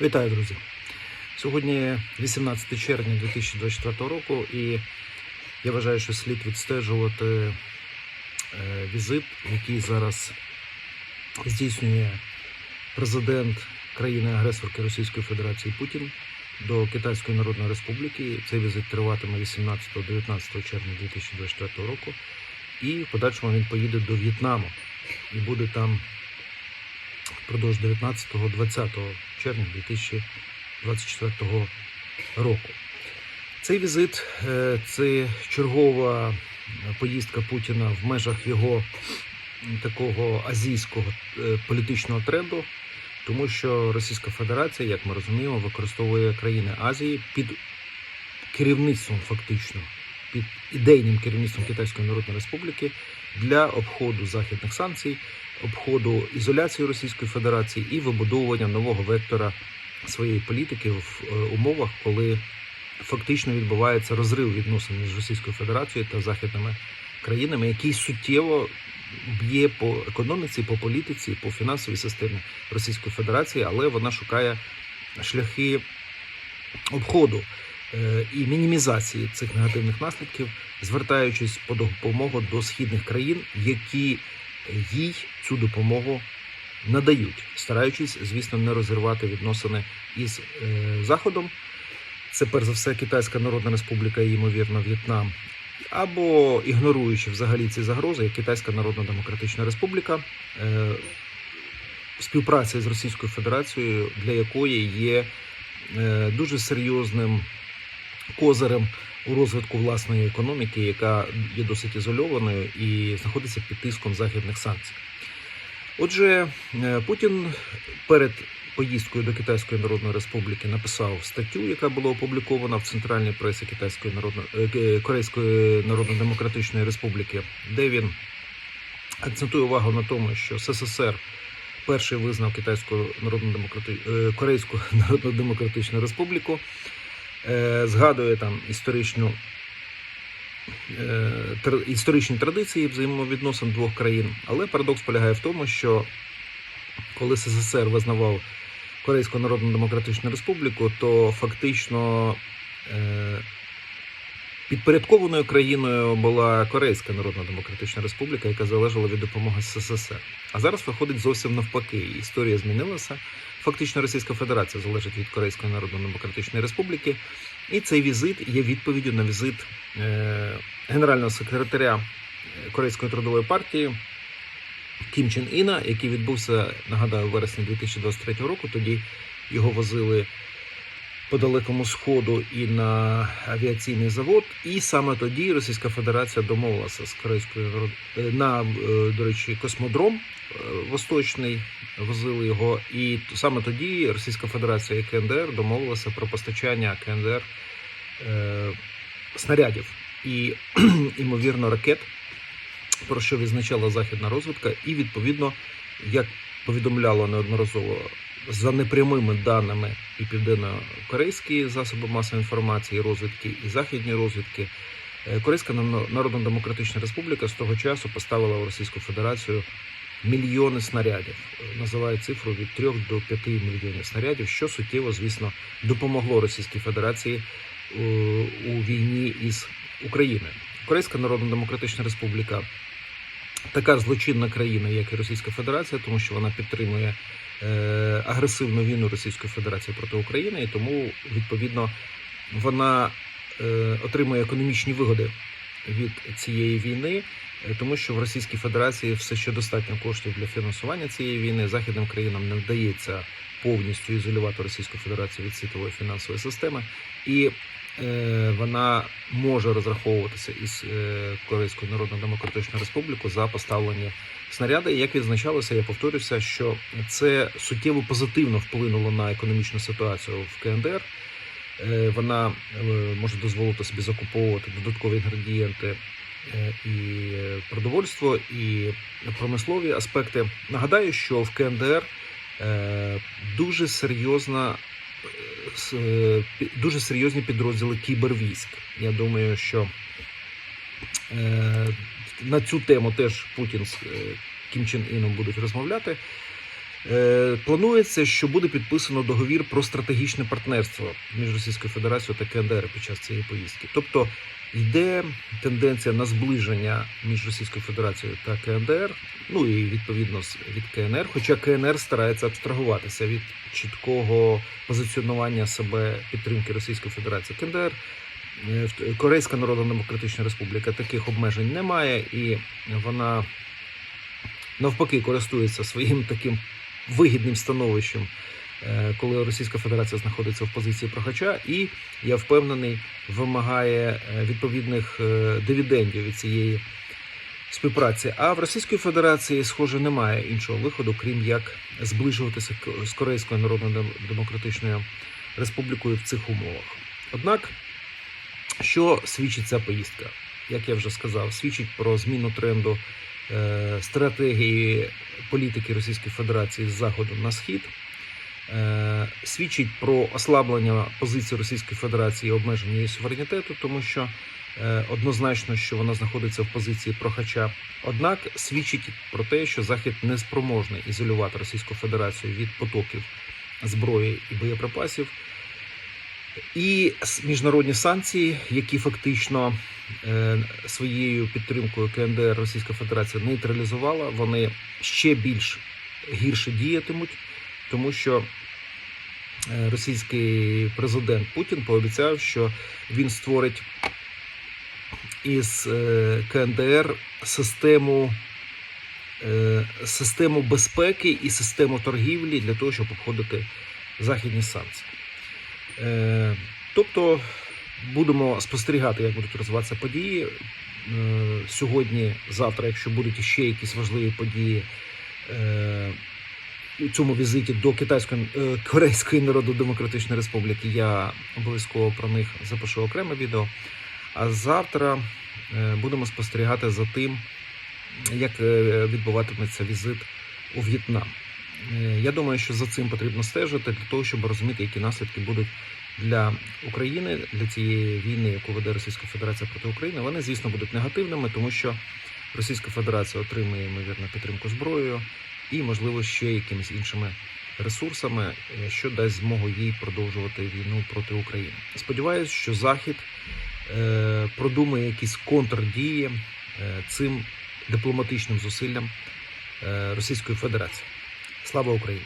Вітаю, друзі! Сьогодні 18 червня 2024 року, і я вважаю, що слід відстежувати е, візит, який зараз здійснює президент країни-агресорки Російської Федерації Путін до Китайської Народної Республіки. Цей візит триватиме 18-19 червня 2024 року. І в подальшому він поїде до В'єтнаму і буде там впродовж 19-20 червня 2024 року. Цей візит е, це чергова поїздка Путіна в межах його такого азійського е, політичного тренду, тому що Російська Федерація, як ми розуміємо, використовує країни Азії під керівництвом фактично, під ідейним керівництвом Китайської Народної Республіки для обходу західних санкцій, обходу ізоляції Російської Федерації і вибудовування нового вектора своєї політики в е, умовах, коли фактично відбувається розрив відносин між Російською Федерацією та західними країнами, який суттєво б'є по економіці, по політиці, по фінансовій системі Російської Федерації, але вона шукає шляхи обходу е, і мінімізації цих негативних наслідків, звертаючись по допомогу до східних країн, які їй цю допомогу надають, стараючись, звісно, не розірвати відносини із е, Заходом. Це перш за все Китайська Народна Республіка і, ймовірно, В'єтнам, або ігноруючи взагалі ці загрози, як Китайська Народна Демократична Республіка, е, співпраця з Російською Федерацією, для якої є е, дуже серйозним козирем у розвитку власної економіки, яка є досить ізольованою і знаходиться під тиском західних санкцій. Отже, е, Путін перед поїздкою до Китайської Народної Республіки написав статтю, яка була опублікована в центральній пресі Китайської Народної е, Корейської Народно-Демократичної Республіки, де він акцентує увагу на тому, що СССР перший визнав Китайську Демократи... е, Корейську Народно-Демократичну Республіку, згадує там історичну е, історичні традиції взаємовідносин двох країн. Але парадокс полягає в тому, що коли СССР визнавав Корейську Народну Демократичну Республіку, то фактично е, підпорядкованою країною була Корейська Народна Демократична Республіка, яка залежала від допомоги СССР. А зараз виходить зовсім навпаки. Історія змінилася. Фактично Російська Федерація залежить від Корейської Народно-Демократичної Республіки. І цей візит є відповіддю на візит е, генерального секретаря е, Корейської трудової партії Кім Чен Іна, який відбувся, нагадаю, у вересні 2023 року. Тоді його возили по далекому сходу і на авіаційний завод. І саме тоді Російська Федерація домовилася з Корейською е, на, е, до речі, космодром е, Восточний, возили його. І саме тоді Російська Федерація і КНДР домовилася про постачання КНДР снарядів і, ймовірно, ракет про що відзначала західна розвідка, і відповідно, як повідомляло неодноразово за непрямими даними і південно-корейські засоби масової інформації, розвідки і західні розвідки, е, Корейська Народно-Демократична Республіка з того часу поставила в Російську Федерацію мільйони снарядів. Е, Називають цифру від 3 до 5 мільйонів снарядів, що суттєво, звісно, допомогло Російській Федерації е, у війні із Україною. Корейська Народно-Демократична Республіка така злочинна країна, як і Російська Федерація, тому що вона підтримує агресивну війну Російської Федерації проти України, і тому відповідно вона е, отримує економічні вигоди від цієї війни, е, тому що в Російській Федерації все ще достатньо коштів для фінансування цієї війни. Західним країнам не вдається повністю ізолювати Російську Федерацію від світової фінансової системи, і е, вона може розраховуватися із е, Корейською Народно-Демократичною Республікою за поставлені снаряди. Як відзначалося, я повторюся, що це суттєво позитивно вплинуло на економічну ситуацію в КНДР. Е, Вона е, може дозволити собі закуповувати додаткові інгредієнти е, і продовольство, і промислові аспекти. Нагадаю, що в КНДР дуже серйозна. Дуже серйозні підрозділи кібервійськ. Я думаю, що на цю тему теж Путін з е, Кім Чен Іном будуть розмовляти. Е, Планується, що буде підписано договір про стратегічне партнерство між Російською Федерацією та КНДР під час цієї поїздки. Тобто йде тенденція на зближення між Російською Федерацією та КНДР, ну і відповідно від КНР. Хоча КНР старається абстрагуватися від чіткого позиціонування себе підтримки Російської Федерації. КНДР Корейська Народна Демократична Республіка таких обмежень немає, і вона навпаки користується своїм таким вигідним становищем, е, коли Російська Федерація знаходиться в позиції прохача, і я впевнений, вимагає е, відповідних е, дивідендів від цієї співпраці. А в Російської Федерації, схоже, немає іншого виходу, крім як зближуватися з Корейською Народною Демократичною Республікою в цих умовах. Однак, що свідчить ця поїздка? Як я вже сказав, свідчить про зміну тренду е, стратегії політики Російської Федерації з заходу на схід, е, свідчить про ослаблення позиції Російської Федерації і обмеження її суверенітету, тому що е, однозначно, що вона знаходиться в позиції прохача. Однак свідчить про те, що Захід не спроможний ізолювати Російську Федерацію від потоків зброї і боєприпасів. І міжнародні санкції, які фактично е, своєю підтримкою КНДР Російська Федерація нейтралізувала, вони ще більш гірше діятимуть, тому що е, російський президент Путін пообіцяв, що він створить із е, КНДР систему, систему безпеки і систему торгівлі для того, щоб обходити західні санкції. Е, Тобто будемо спостерігати, як будуть розвиватися події. Е, Сьогодні, завтра, якщо будуть ще якісь важливі події е, у цьому візиті до Китайської Корейської Народно-Демократичної Республіки, я обов'язково про них запишу окреме відео. А завтра будемо спостерігати за тим, як відбуватиметься візит у В'єтнам. Е, Я думаю, що за цим потрібно стежити для того, щоб розуміти, які наслідки будуть для України, для цієї війни, яку веде Російська Федерація проти України. Вони, звісно, будуть негативними, тому що Російська Федерація отримує ймовірно підтримку зброєю і, можливо, ще якимись іншими ресурсами, е, що дасть змогу їй продовжувати війну проти України. Сподіваюсь, що Захід е, продумає якісь контрдії цим дипломатичним зусиллям Російської Федерації. Слава Україні!